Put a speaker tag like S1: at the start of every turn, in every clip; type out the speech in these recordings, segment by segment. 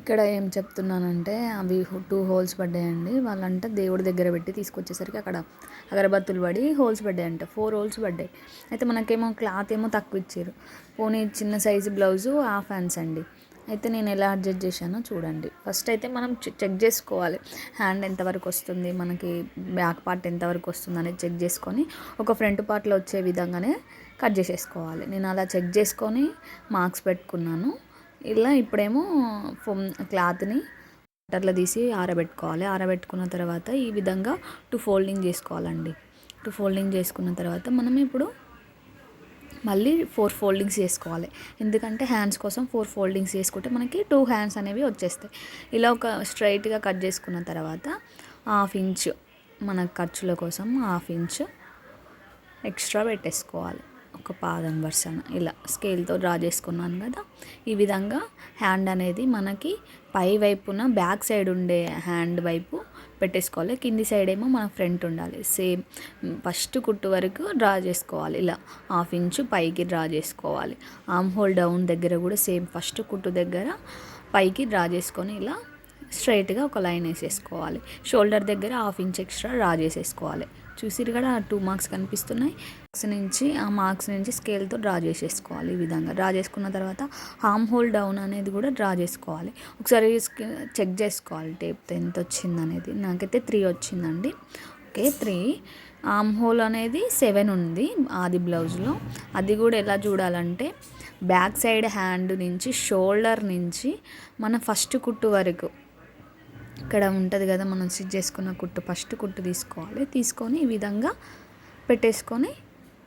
S1: ఇక్కడ ఏం చెప్తున్నానంటే అవి టూ హోల్స్ పడ్డాయండి. వాళ్ళంటే దేవుడి దగ్గర పెట్టి తీసుకొచ్చేసరికి అక్కడ అగరబత్తులు పడి హోల్స్ పడ్డాయంట. ఫోర్ హోల్స్ పడ్డాయి. అయితే మనకేమో క్లాత్ ఏమో తక్కువ ఇచ్చారు. పోనీ చిన్న సైజు బ్లౌజు హాఫ్ హ్యాండ్స్ అండి. అయితే నేను ఎలా అడ్జస్ట్ చేశానో చూడండి. ఫస్ట్ అయితే మనం చెక్ చేసుకోవాలి. హ్యాండ్ ఎంతవరకు వస్తుంది మనకి బ్యాక్ పార్ట్ ఎంతవరకు వస్తుంది అనేది చెక్ చేసుకొని ఒక ఫ్రంట్ పార్ట్లో వచ్చే విధంగానే కట్ చేసేసుకోవాలి. నేను అలా చెక్ చేసుకొని మార్క్స్ పెట్టుకున్నాను. ఇలా ఇప్పుడేమో ఫోమ్ క్లాత్ని వాటర్లో తీసి ఆరబెట్టుకోవాలి. ఆరబెట్టుకున్న తర్వాత ఈ విధంగా టూ ఫోల్డింగ్ చేసుకోవాలండి. టూ ఫోల్డింగ్ చేసుకున్న తర్వాత మనం ఇప్పుడు మళ్ళీ ఫోర్ ఫోల్డింగ్స్ చేసుకోవాలి. ఎందుకంటే హ్యాండ్స్ కోసం ఫోర్ ఫోల్డింగ్స్ చేసుకుంటే మనకి టూ హ్యాండ్స్ అనేవి వచ్చేస్తాయి. ఇలా ఒక స్ట్రైట్గా కట్ చేసుకున్న తర్వాత హాఫ్ ఇంచ్ మన ఖర్చుల కోసం హాఫ్ ఇంచ్ ఎక్స్ట్రా పెట్టేసుకోవాలి. ఒక పాదం వరుసన. ఇలా స్కేల్తో డ్రా చేసుకున్నాను కదా. ఈ విధంగా హ్యాండ్ అనేది మనకి పై వైపున బ్యాక్ సైడ్ ఉండే హ్యాండ్ వైపు పెట్టేసుకోవాలి. కింది సైడ్ ఏమో మన ఫ్రంట్ ఉండాలి. సేమ్ ఫస్ట్ కుట్టు వరకు డ్రా చేసుకోవాలి. ఇలా హాఫ్ ఇంచు పైకి డ్రా చేసుకోవాలి. ఆమ్ హోల్ డౌన్ దగ్గర కూడా సేమ్ ఫస్ట్ కుట్టు దగ్గర పైకి డ్రా చేసుకొని ఇలా స్ట్రైట్గా ఒక లైన్ వేసేసుకోవాలి. షోల్డర్ దగ్గర హాఫ్ ఇంచ్ ఎక్స్ట్రా డ్రా చేసేసుకోవాలి. చూసిరు కదా టూ మార్క్స్ కనిపిస్తున్నాయి. మార్క్స్ నుంచి ఆ మార్క్స్ నుంచి స్కేల్తో డ్రా చేసేసుకోవాలి ఈ విధంగా. డ్రా చేసుకున్న తర్వాత హామ్ హోల్ డౌన్ అనేది కూడా డ్రా చేసుకోవాలి. ఒకసారి చెక్ చేసుకోవాలి టేప్ ఎంత వచ్చింది అనేది. నాకైతే త్రీ వచ్చిందండి. ఓకే త్రీ ఆమ్ హోల్ అనేది సెవెన్ ఉంది ఆది బ్లౌజ్లో అది కూడా ఎలా చూడాలంటే బ్యాక్ సైడ్ హ్యాండ్ నుంచి షోల్డర్ నుంచి మన ఫస్ట్ కుట్టు వరకు ఇక్కడ ఉంటుంది కదా మనం స్టిచ్ చేసుకున్న కుట్టు. ఫస్ట్ కుట్టు తీసుకోవాలి. తీసుకొని ఈ విధంగా పెట్టేసుకొని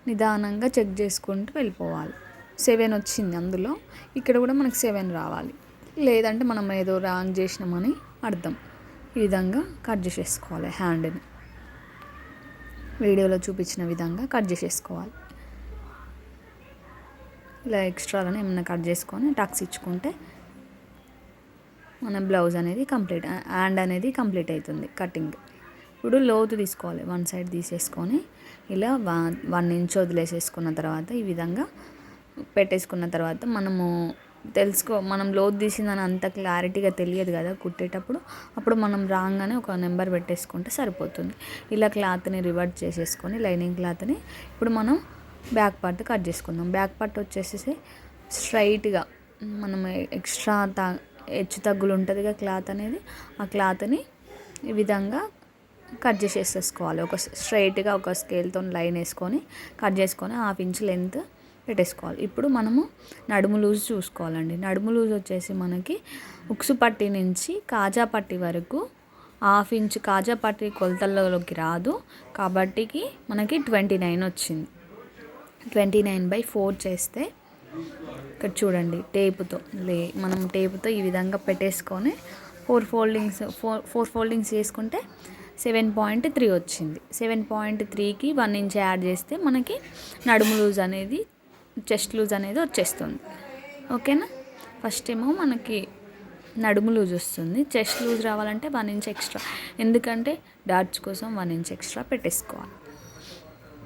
S1: నిదానంగా చెక్ చేసుకుంటూ వెళ్ళిపోవాలి. సెవెన్ వచ్చింది అందులో. ఇక్కడ కూడా మనకు సెవెన్ రావాలి. లేదంటే మనం ఏదో రాంగ్ చేసినామని అర్థం. ఈ విధంగా కట్ చేసేసుకోవాలి హ్యాండ్ని వీడియోలో చూపించిన విధంగా కట్ చేసేసుకోవాలి. ఇలా ఎక్స్ట్రాలను ఏమైనా కట్ చేసుకొని టక్స్ ఇచ్చుకుంటే మన బ్లౌజ్ అనేది కంప్లీట్ హ్యాండ్ అనేది కంప్లీట్ అవుతుంది కటింగ్. ఇప్పుడు లోతు తీసుకోవాలి వన్ సైడ్ తీసేసుకొని ఇలా వన్ ఇంచ్ వదిలేసేసుకున్న తర్వాత ఈ విధంగా పెట్టేసుకున్న తర్వాత మనము తెలుసుకో మనం లోతు తీసిందని అంత క్లారిటీగా తెలియదు కదా కుట్టేటప్పుడు అప్పుడు మనం రాగానే ఒక నెంబర్ పెట్టేసుకుంటే సరిపోతుంది. ఇలా క్లాత్ని రివర్ట్ చేసేసుకొని లైనింగ్ క్లాత్ని ఇప్పుడు మనం బ్యాక్ పార్ట్ కట్ చేసుకుందాం. బ్యాక్ పార్ట్ వచ్చేసి స్ట్రైట్గా మనం ఎక్స్ట్రా తా హెచ్చు తగ్గులు ఉంటుందిగా క్లాత్ అనేది ఆ క్లాత్ని ఈ విధంగా కట్ చేసేసుకోవాలి ఒక స్ట్రైట్గా ఒక స్కేల్తో లైన్ వేసుకొని కట్ చేసుకొని హాఫ్ ఇంచ్ లెంత్ పెట్టేసుకోవాలి. ఇప్పుడు మనము నడుము లూజ్ చూసుకోవాలండి. నడుము లూజ్ వచ్చేసి మనకి ఉక్సు పట్టి నుంచి కాజా పట్టి వరకు హాఫ్ ఇంచ్ కాజా పట్టి కొలతల్లోకి రాదు. కాబట్టికి మనకి ట్వంటీ నైన్ వచ్చింది. ట్వంటీ నైన్ బై ఫోర్ చేస్తే ఇక్కడ చూడండి టేపుతో. లే మనం టేపుతో ఈ విధంగా పెట్టేసుకొని four foldings four four foldings చేసుకుంటే సెవెన్ పాయింట్ త్రీ వచ్చింది. సెవెన్ పాయింట్ త్రీకి వన్ ఇంచ్ యాడ్ చేస్తే మనకి నడుము లూజ్ అనేది చెస్ట్ లూజ్ అనేది వచ్చేస్తుంది. ఓకేనా? ఫస్ట్ ఏమో మనకి నడుము లూజ్ వస్తుంది. చెస్ట్ లూజ్ రావాలంటే వన్ ఇంచ్ ఎక్స్ట్రా. ఎందుకంటే డాట్స్ కోసం వన్ ఇంచ్ ఎక్స్ట్రా పెట్టేసుకోవాలి.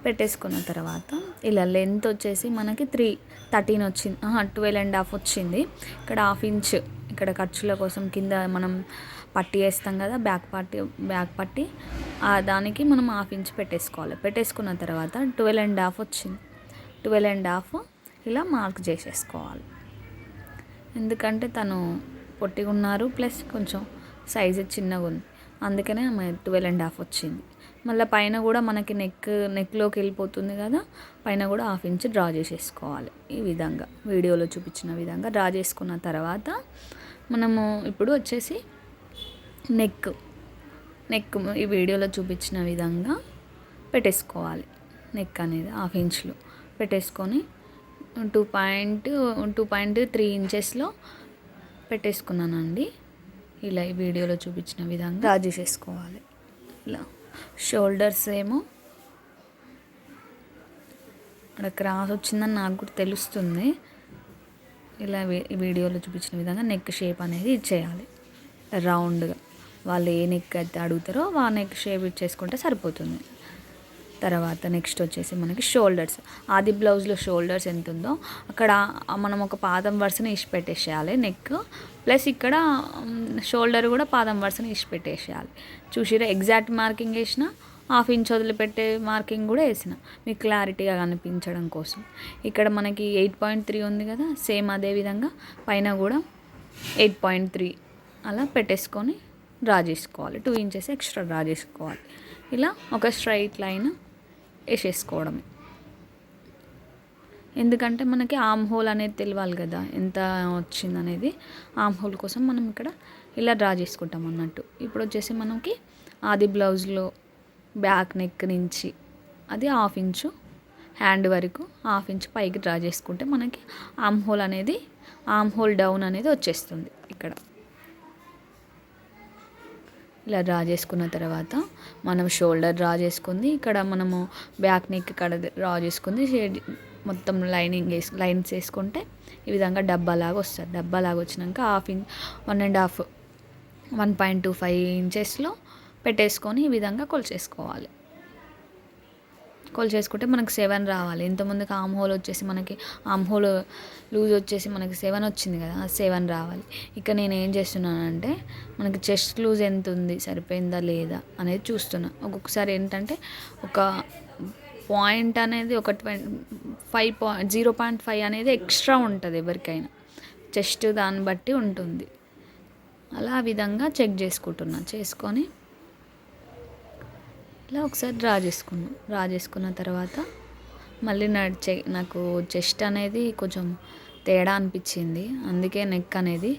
S1: పెట్టేసుకున్న తర్వాత ఇలా లెంత్ వచ్చేసి మనకి త్రీ థర్టీన్ వచ్చింది. ట్వెల్వ్ అండ్ హాఫ్ వచ్చింది. ఇక్కడ హాఫ్ ఇంచ్ ఇక్కడ ఖర్చుల కోసం కింద మనం పట్టి వేస్తాం కదా బ్యాక్ పట్టి బ్యాక్ పట్టి. దానికి మనం హాఫ్ ఇంచ్ పెట్టేసుకోవాలి. పెట్టేసుకున్న తర్వాత ట్వెల్వ్ అండ్ హాఫ్ వచ్చింది. ట్వెల్వ్ అండ్ హాఫ్ ఇలా మార్క్ చేసేసుకోవాలి. ఎందుకంటే తను పొట్టిగా ఉన్నారు ప్లస్ కొంచెం సైజు చిన్నగా ఉంది. అందుకనే ఆమె ట్వెల్వ్ అండ్ హాఫ్ వచ్చింది. మళ్ళీ పైన కూడా మనకి నెక్ నెక్లోకి వెళ్ళిపోతుంది కదా పైన కూడా హాఫ్ ఇంచ్ డ్రా చేసేసుకోవాలి ఈ విధంగా. వీడియోలో చూపించిన విధంగా డ్రా చేసుకున్న తర్వాత మనము ఇప్పుడు వచ్చేసి నెక్ నెక్ ఈ వీడియోలో చూపించిన విధంగా పెట్టేసుకోవాలి. నెక్ అనేది హాఫ్ ఇంచ్లో పెట్టేసుకొని two point two point three ఇంచెస్లో పెట్టేసుకున్నానండి. ఇలా ఈ వీడియోలో చూపించిన విధంగా డ్రా చేసేసుకోవాలి. ఇలా. షోల్డర్స్ ఏమో. అక్కడ క్రాస్ వచ్చిందని నాకు కూడా తెలుస్తుంది. ఇలా వీడియోలో చూపించిన విధంగా నెక్ షేప్ అనేది ఇచ్చేయాలి రౌండ్గా. వాళ్ళు ఏ నెక్ అయితే అడుగుతారో ఆ నెక్ షేప్ ఇచ్చేసుకుంటే సరిపోతుంది. తర్వాత నెక్స్ట్ వచ్చేసి మనకి షోల్డర్స్. ఆది బ్లౌజ్లో షోల్డర్స్ ఎంత ఉందో అక్కడ మనం ఒక పాదం వరుసని ఇసి పెట్టేసేయాలి నెక్. ప్లస్ ఇక్కడ షోల్డర్ కూడా పాదం వరుసని ఇసి పెట్టేసేయాలి. చూసిరా ఎగ్జాక్ట్ మార్కింగ్ వేసిన హాఫ్ ఇంచ్ వదిలిపెట్టే మార్కింగ్ కూడా వేసిన మీకు క్లారిటీగా కనిపించడం కోసం. ఇక్కడ మనకి ఎయిట్ పాయింట్ త్రీ ఉంది కదా సేమ్ అదే విధంగా పైన కూడా ఎయిట్ పాయింట్ త్రీ అలా పెట్టేసుకొని డ్రా చేసుకోవాలి. టూ ఇంచెస్ ఎక్స్ట్రా డ్రా చేసుకోవాలి. ఇలా ఒక స్ట్రైట్ లైన్ వేసేసుకోవడమే. ఎందుకంటే మనకి ఆమ్ హోల్ అనేది తెలియాలి కదా ఎంత వచ్చింది అనేది ఆమ్ హోల్ కోసం మనం ఇక్కడ ఇలా డ్రా చేసుకుంటాం అన్నట్టు. ఇప్పుడు వచ్చేసి మనకి ఆది బ్లౌజ్లో బ్యాక్ నెక్ నుంచి అది హాఫ్ ఇంచు హ్యాండ్ వరకు హాఫ్ ఇంచ్ పైకి డ్రా చేసుకుంటే మనకి ఆమ్ హోల్ అనేది ఆమ్ హోల్ డౌన్ అనేది వచ్చేస్తుంది ఇక్కడ. ఇలా డ్రా చేసుకున్న తర్వాత మనం షోల్డర్ డ్రా చేసుకుంది. ఇక్కడ మనము బ్యాక్ నెక్ ఇక్కడ డ్రా చేసుకుంది. షేడ్ మొత్తం లైనింగ్ వేసు లైన్స్ వేసుకుంటే ఈ విధంగా డబ్బాలాగా వస్తుంది. డబ్బాలాగా వచ్చినాక half inch one and half one point two five ఇంచెస్లో పెట్టేసుకొని ఈ విధంగా కొలిచేసుకోవాలి. కొలిచేసుకుంటే మనకి సెవెన్ రావాలి. ఇంతకుముందుకు ఆమ్ హోల్ వచ్చేసి మనకి ఆమ్ హోల్ లూజ్ వచ్చేసి మనకి సెవెన్ వచ్చింది కదా సెవెన్ రావాలి. ఇక నేను ఏం చేస్తున్నానంటే మనకి చెస్ట్ లూజ్ ఎంత ఉంది సరిపోయిందా లేదా అనేది చూస్తున్నా. ఒక్కొక్కసారి ఏంటంటే ఒక పాయింట్ అనేది ఒక twenty five point zero point five అనేది ఎక్స్ట్రా ఉంటుంది ఎవరికైనా. చెస్ట్ దాన్ని బట్టి ఉంటుంది. అలా ఆ విధంగా చెక్ చేసుకుంటున్నా. చేసుకొని ఇలా ఒకసారి డ్రా చేసుకున్నాం. డ్రా చేసుకున్న తర్వాత మళ్ళీ నడిచే నాకు చెస్ట్ అనేది కొంచెం తేడా అనిపించింది. అందుకే నెక్ అనేది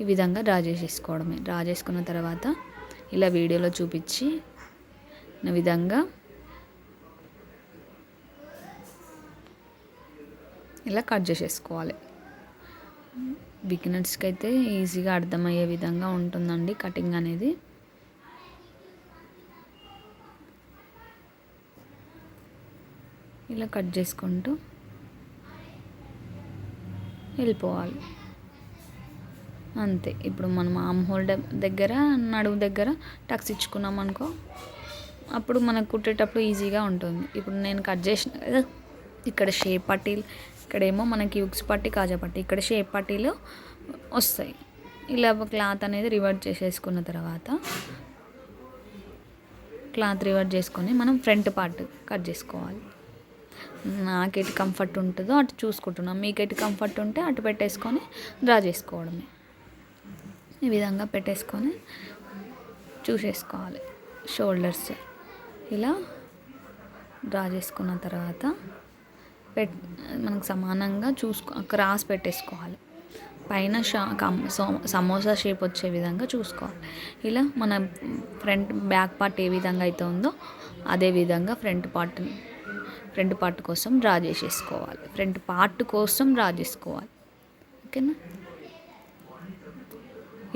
S1: ఈ విధంగా డ్రా చేసేసుకోవడమే. డ్రా చేసుకున్న తర్వాత ఇలా వీడియోలో చూపించి నా విధంగా ఇలా కట్ చేసేసుకోవాలి. బిగినర్స్కి అయితే ఈజీగా అర్థమయ్యే విధంగా ఉంటుందండి కటింగ్ అనేది. ఇలా కట్ చేసుకుంటూ వెళ్ళిపోవాలి. అంతే. ఇప్పుడు మనం ఆమ్ హోల్ దగ్గర నడుము దగ్గర టక్స్ ఇచ్చుకున్నాం అనుకో అప్పుడు మనకు కుట్టేటప్పుడు ఈజీగా ఉంటుంది. ఇప్పుడు నేను కట్ చేసిన కదా ఇక్కడ షేప్ పట్టీలు ఇక్కడేమో మనకి ఉక్స్ పట్టి కాజా పట్టి ఇక్కడ షేప్ పట్టీలు వస్తాయి. ఇలా క్లాత్ అనేది రివర్ట్ చేసేసుకున్న తర్వాత క్లాత్ రివర్ట్ చేసుకొని మనం ఫ్రంట్ పార్ట్ కట్ చేసుకోవాలి. నాకు ఎటు కంఫర్ట్ ఉంటుందో అటు చూసుకుంటున్నాం. మీకు ఎటు కంఫర్ట్ ఉంటే అటు పెట్టేసుకొని డ్రా చేసుకోవడమే. ఈ విధంగా పెట్టేసుకొని చూసేసుకోవాలి. షోల్డర్స్ ఇలా డ్రా చేసుకున్న తర్వాత పెట్ మనకు సమానంగా చూసుకో క్రాస్ పెట్టేసుకోవాలి. పైన షా సమోసా షేప్ వచ్చే విధంగా చూసుకోవాలి. ఇలా మన ఫ్రంట్ బ్యాక్ పార్ట్ ఏ విధంగా అయితే ఉందో అదే విధంగా ఫ్రంట్ పార్ట్ని ఫ్రంట్ పార్ట్ కోసం డ్రా చేసేసుకోవాలి. ఫ్రంట్ పార్ట్ కోసం డ్రా చేసుకోవాలి. ఓకేనా?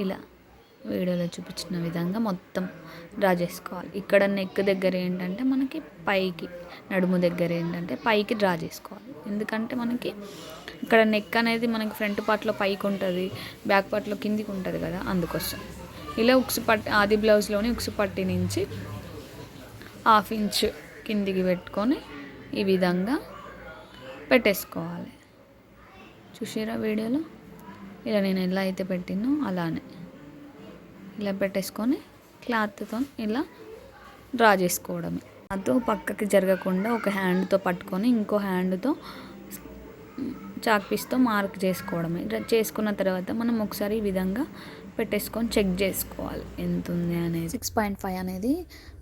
S1: ఇలా వీడియోలో చూపించిన విధంగా మొత్తం డ్రా చేసుకోవాలి. ఇక్కడ నెక్ దగ్గర ఏంటంటే మనకి పైకి నడుము దగ్గర ఏంటంటే పైకి డ్రా చేసుకోవాలి. ఎందుకంటే మనకి ఇక్కడ నెక్ అనేది మనకి ఫ్రంట్ పార్ట్లో పైకి ఉంటుంది బ్యాక్ పార్ట్లో కిందికి ఉంటుంది కదా అందుకోసం. ఇలా ఉక్సు పట్టి ఆది బ్లౌజ్లోని ఉక్సు పట్టి నుంచి హాఫ్ ఇంచ్ కిందికి పెట్టుకొని ఈ విధంగా పెట్టేసుకోవాలి. చూసారా వీడియోలో? ఇలా నేను ఎలా అయితే పెట్టినో అలానే. ఇలా పెట్టేసుకొని క్లాత్తో ఇలా డ్రా చేసుకోవడమే. అదో పక్కకి జరగకుండా ఒక హ్యాండ్తో పట్టుకొని ఇంకో హ్యాండ్తో చాక్ పీస్తో మార్క్ చేసుకోవడమే. చేసుకున్న తర్వాత మనం ఒకసారి ఈ విధంగా పెట్టేసుకొని చెక్ చేసుకోవాలి. ఎంత ఉంది అనేది. సిక్స్ పాయింట్ ఫైవ్ అనేది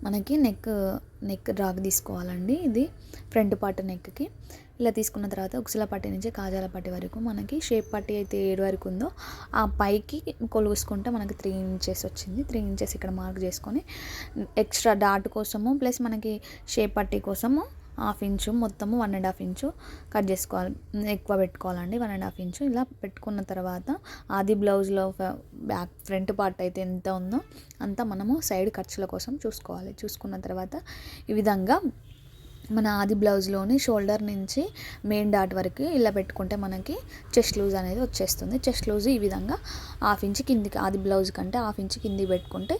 S1: మనకి నెక్ నెక్ రాగ్ తీసుకోవాలండి ఇది ఫ్రంట్ పార్ట్ నెక్కి. ఇలా తీసుకున్న తర్వాత ఉక్సుల పట్టి నుంచి కాజాల పట్టి వరకు మనకి షేప్ పట్టి అయితే ఏడు వరకు ఉందో ఆ పైకి కొలుసుకుంటే మనకి త్రీ ఇంచెస్ వచ్చింది. త్రీ ఇంచెస్ ఇక్కడ మార్క్ చేసుకొని ఎక్స్ట్రా డాట్ కోసము ప్లస్ మనకి షేప్ పట్టి కోసము హాఫ్ ఇంచు మొత్తము one and half inch cut చేసుకోవాలి. ఎక్కువ పెట్టుకోవాలండి వన్ అండ్ హాఫ్ ఇంచు. ఇలా పెట్టుకున్న తర్వాత ఆది బ్లౌజ్లో బ్యాక్ ఫ్రంట్ పార్ట్ అయితే ఎంత ఉందో అంతా మనము సైడ్ ఖర్చుల కోసం చూసుకోవాలి. చూసుకున్న తర్వాత ఈ విధంగా మన ఆది బ్లౌజ్లోని షోల్డర్ నుంచి మెయిన్ డాట్ వరకు ఇలా పెట్టుకుంటే మనకి చెస్ట్ లూజ్ అనేది వచ్చేస్తుంది. చెస్ట్ లూజ్ ఈ విధంగా హాఫ్ ఇంచ్ కిందికి ఆది బ్లౌజ్ కంటే హాఫ్ ఇంచ్ కింది పెట్టుకుంటే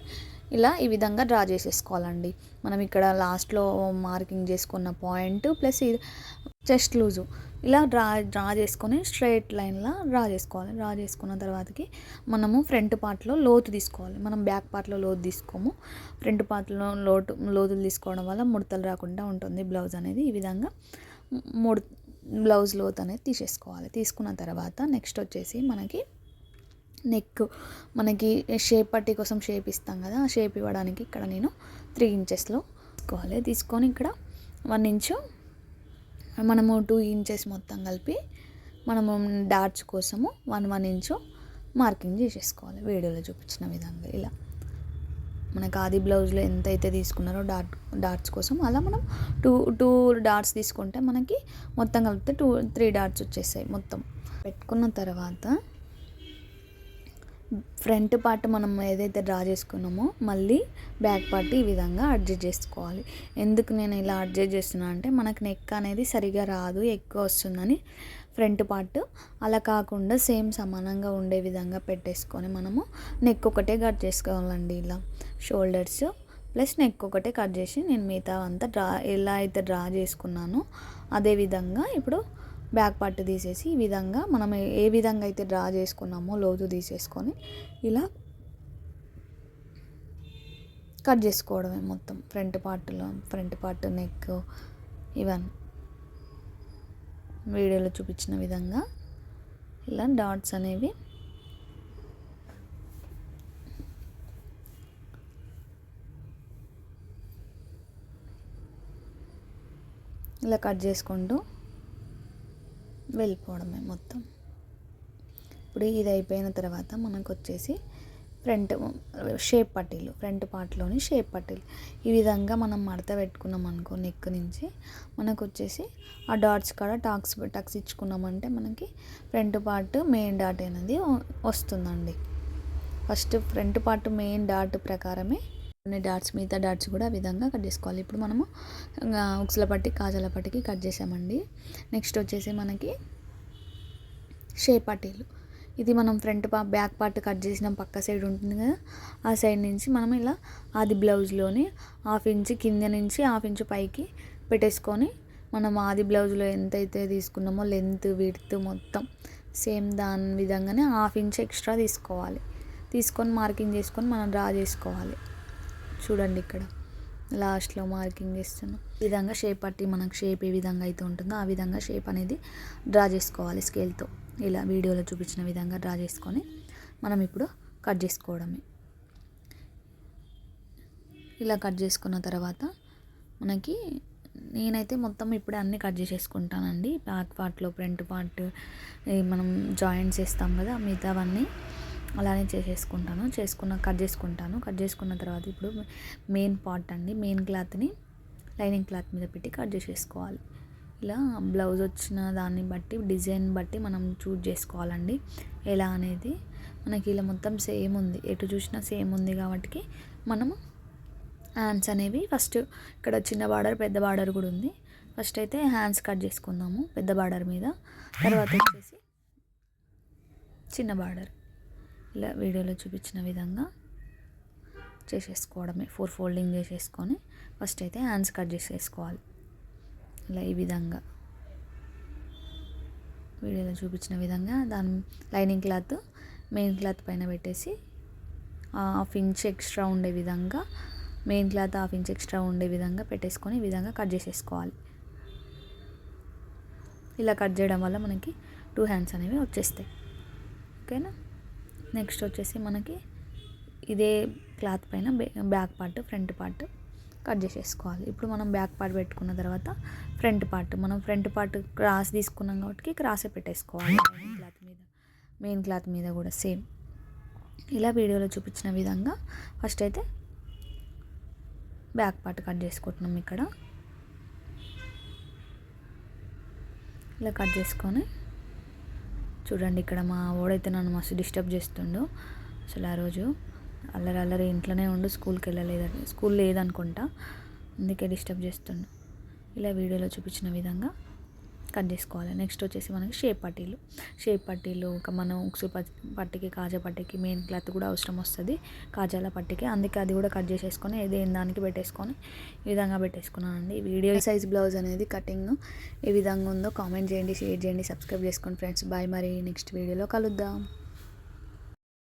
S1: ఇలా ఈ విధంగా డ్రా చేసేసుకోవాలండి. మనం ఇక్కడ లాస్ట్లో మార్కింగ్ చేసుకున్న పాయింట్ ప్లస్ చెస్ట్ లూజు. ఇలా డ్రా డ్రా చేసుకొని స్ట్రైట్ లైన్లో డ్రా చేసుకోవాలి. డ్రా చేసుకున్న తర్వాతకి మనము ఫ్రంట్ పార్ట్లో లోతు తీసుకోవాలి. మనం బ్యాక్ పార్ట్లో లోతు తీసుకోము. ఫ్రంట్ పార్ట్లో లోటు లోతులు తీసుకోవడం వల్ల ముడతలు రాకుండా ఉంటుంది. బ్లౌజ్ అనేది ఈ విధంగా ముడ్ బ్లౌజ్ లోత్ అనేది తీసేసుకోవాలి. తీసుకున్న తర్వాత నెక్స్ట్ వచ్చేసి మనకి నెక్ మనకి షేప్ పట్టి కోసం షేప్ ఇస్తాం కదా ఆ షేప్ ఇవ్వడానికి ఇక్కడ నేను త్రీ ఇంచెస్లో తీసుకోవాలి. తీసుకొని ఇక్కడ వన్ ఇంచు మనము టూ ఇంచెస్ మొత్తం కలిపి మనము డాట్స్ కోసము వన్ వన్ ఇంచు మార్కింగ్ చేసేసుకోవాలి. వీడియోలో చూపించిన విధంగా ఇలా. మనకు ఆది బ్లౌజ్లో ఎంత అయితే తీసుకున్నారో డాట్ డాట్స్ కోసం అలా మనం టూ టూ డాట్స్ తీసుకుంటే మనకి మొత్తం కలిపితే టూ త్రీ డాట్స్ వచ్చేసాయి మొత్తం. పెట్టుకున్న తర్వాత ఫ్రంట్ పార్ట్ మనం ఏదైతే డ్రా చేసుకున్నామో మళ్ళీ బ్యాక్ పార్ట్ ఈ విధంగా అడ్జస్ట్ చేసుకోవాలి. ఎందుకు నేను ఇలా అడ్జస్ట్ చేస్తున్నా అంటే మనకు నెక్ అనేది సరిగా రాదు ఎక్కువ వస్తుందని ఫ్రంట్ పార్ట్ అలా కాకుండా సేమ్ సమానంగా ఉండే విధంగా పెట్టేసుకొని మనము నెక్ ఒకటే కట్ చేసుకోవాలండి ఇలా. షోల్డర్స్ ప్లస్ నెక్ ఒకటే కట్ చేసి నేను మిగతా అంతా డ్రా ఎలా అయితే డ్రా చేసుకున్నానో అదే విధంగా ఇప్పుడు బ్యాక్ పార్ట్ తీసేసి ఈ విధంగా మనం ఏ విధంగా అయితే డ్రా చేసుకున్నామో లోతు తీసేసుకొని ఇలా కట్ చేసుకోవడమే మొత్తం. ఫ్రంట్ పార్ట్లో ఫ్రంట్ పార్ట్ నెక్ ఇవన్నీ వీడియోలో చూపించిన విధంగా ఇలా డాట్స్ అనేవి ఇలా కట్ చేసుకుంటూ వెళ్ళిపోవడమే మొత్తం. ఇప్పుడు ఇది అయిపోయిన తర్వాత మనకు వచ్చేసి ఫ్రంట్ షేప్ పట్టీలు ఫ్రంట్ పార్ట్లోని షేప్ పట్టీలు. ఈ విధంగా మనం మడత పెట్టుకున్నాం అనుకో నెక్ నుంచి మనకు వచ్చేసి ఆ డాట్స్ కాడ టాక్స్ టక్స్ ఇచ్చుకున్నామంటే మనకి ఫ్రంట్ పార్ట్ మెయిన్ డాట్ అనేది వస్తుందండి. First front part main dot ప్రకారమే కొన్ని డాట్స్ మిగతా డాట్స్ కూడా ఆ విధంగా కట్ చేసుకోవాలి. ఇప్పుడు మనము ఉక్సుల పట్టి కాజల పట్టికి కట్ చేసామండి. నెక్స్ట్ వచ్చేసి మనకి షేప్ పట్టీలు. ఇది మనం ఫ్రంట్ పా బ్యాక్ పార్ట్ కట్ చేసిన పక్క సైడ్ ఉంటుంది కదా ఆ సైడ్ నుంచి మనం ఇలా ఆది బ్లౌజ్లోని హాఫ్ ఇంచ్ కింద నుంచి హాఫ్ ఇంచ్ పైకి పెట్టేసుకొని మనం ఆది బ్లౌజ్లో ఎంతైతే తీసుకున్నామో లెంత్ విడ్త్ మొత్తం సేమ్ దాని విధంగానే హాఫ్ ఇంచ్ ఎక్స్ట్రా తీసుకోవాలి. తీసుకొని మార్కింగ్ చేసుకొని మనం డ్రా చేసుకోవాలి. చూడండి ఇక్కడ. లాస్ట్లో మార్కింగ్ చేస్తున్నాం. ఈ విధంగా షేప్ పట్టి మనకు షేప్ ఏ విధంగా అయితే ఉంటుందో ఆ విధంగా షేప్ అనేది డ్రా చేసుకోవాలి స్కేల్తో. ఇలా వీడియోలో చూపించిన విధంగా డ్రా చేసుకొని మనం ఇప్పుడు కట్ చేసుకోవడమే. ఇలా కట్ చేసుకున్న తర్వాత మనకి నేనైతే మొత్తం ఇప్పుడే అన్నీ కట్ చేసేసుకుంటానండి. బ్యాక్ పార్ట్లో ఫ్రంట్ పార్ట్ మనం జాయింట్స్ వేస్తాం కదా మిగతావన్నీ అలానే చేసేసుకుంటాను. చేసుకున్న కట్ చేసుకుంటాను. కట్ చేసుకున్న తర్వాత ఇప్పుడు మెయిన్ పార్ట్ అండి. మెయిన్ క్లాత్ని లైనింగ్ క్లాత్ మీద పెట్టి కట్ చేసేసుకోవాలి. ఇలా బ్లౌజ్ వచ్చిన దాన్ని బట్టి డిజైన్ బట్టి మనం చూజ్ చేసుకోవాలండి. ఎలా అనేది మనకి ఇలా మొత్తం సేమ్ ఉంది. ఎటు చూసినా సేమ్ ఉంది కాబట్టి మనము హ్యాండ్స్ అనేవి ఫస్ట్ ఇక్కడ చిన్న బార్డర్ పెద్ద బార్డర్ కూడా ఉంది. ఫస్ట్ అయితే హ్యాండ్స్ కట్ చేసుకుందాము పెద్ద బార్డర్ మీద. తర్వాత వచ్చేసి చిన్న బార్డర్ ఇలా వీడియోలో చూపించిన విధంగా చేసేసుకోవడమే. ఫోర్ ఫోల్డింగ్ చేసేసుకొని ఫస్ట్ అయితే హ్యాండ్స్ కట్ చేసేసుకోవాలి. ఇలా ఈ విధంగా వీడియోలో చూపించిన విధంగా దాని లైనింగ్ క్లాత్ మెయిన్ క్లాత్ పైన పెట్టేసి హాఫ్ ఇంచ్ ఎక్స్ట్రా ఉండే విధంగా main cloth half inch extra ఉండే విధంగా పెట్టేసుకొని ఈ విధంగా కట్ చేసేసుకోవాలి. ఇలా కట్ చేయడం వల్ల మనకి టూ హ్యాండ్స్ అనేవి వచ్చేస్తాయి. ఓకేనా? నెక్స్ట్ వచ్చేసి మనకి ఇదే క్లాత్ పైన back part front part cut చేసేసుకోవాలి. ఇప్పుడు మనం బ్యాక్ పార్ట్ పెట్టుకున్న తర్వాత ఫ్రంట్ పార్ట్ మనం ఫ్రంట్ పార్ట్ క్రాస్ తీసుకున్నాం కాబట్టి క్రాసే పెట్టేసుకోవాలి. మెయిన్ క్లాత్ మీద మెయిన్ క్లాత్ మీద కూడా సేమ్. ఇలా వీడియోలో చూపించిన విధంగా ఫస్ట్ అయితే బ్యాక్ పార్ట్ కట్ చేసుకుంటున్నాం ఇక్కడ. ఇలా కట్ చేసుకొని చూడండి ఇక్కడ మా ఓడైతే నన్ను మస్తు డిస్టర్బ్ చేస్తుండు. అసలు ఆ రోజు అల్లరి అల్లరి ఇంట్లోనే ఉండు స్కూల్కి వెళ్ళలేదు స్కూల్ లేదనుకుంటా. అందుకే డిస్టర్బ్ చేస్తుండు. ఇలా వీడియోలో చూపించిన విధంగా కట్ చేసుకోవాలి. నెక్స్ట్ వచ్చేసి మనకి షేప్ పట్టీలు. షేప్ పట్టీలు ఒక మనం ఉక్సు పట్టికి కాజా పట్టికి మెయిన్ క్లాత్ కూడా అవసరం వస్తుంది. కాజాల పట్టికి. అందుకే అది కూడా కట్ చేసేసుకొని దేని దానికి పెట్టేసుకొని ఈ విధంగా పెట్టేసుకున్నానండి. వీడియో సైజ్ బ్లౌజ్ అనేది కటింగ్ ఏ విధంగా ఉందో కామెంట్ చేయండి షేర్ చేయండి సబ్స్క్రైబ్ చేసుకోండి ఫ్రెండ్స్ బాయ్ మరి. నెక్స్ట్ వీడియోలో కలుద్దాం.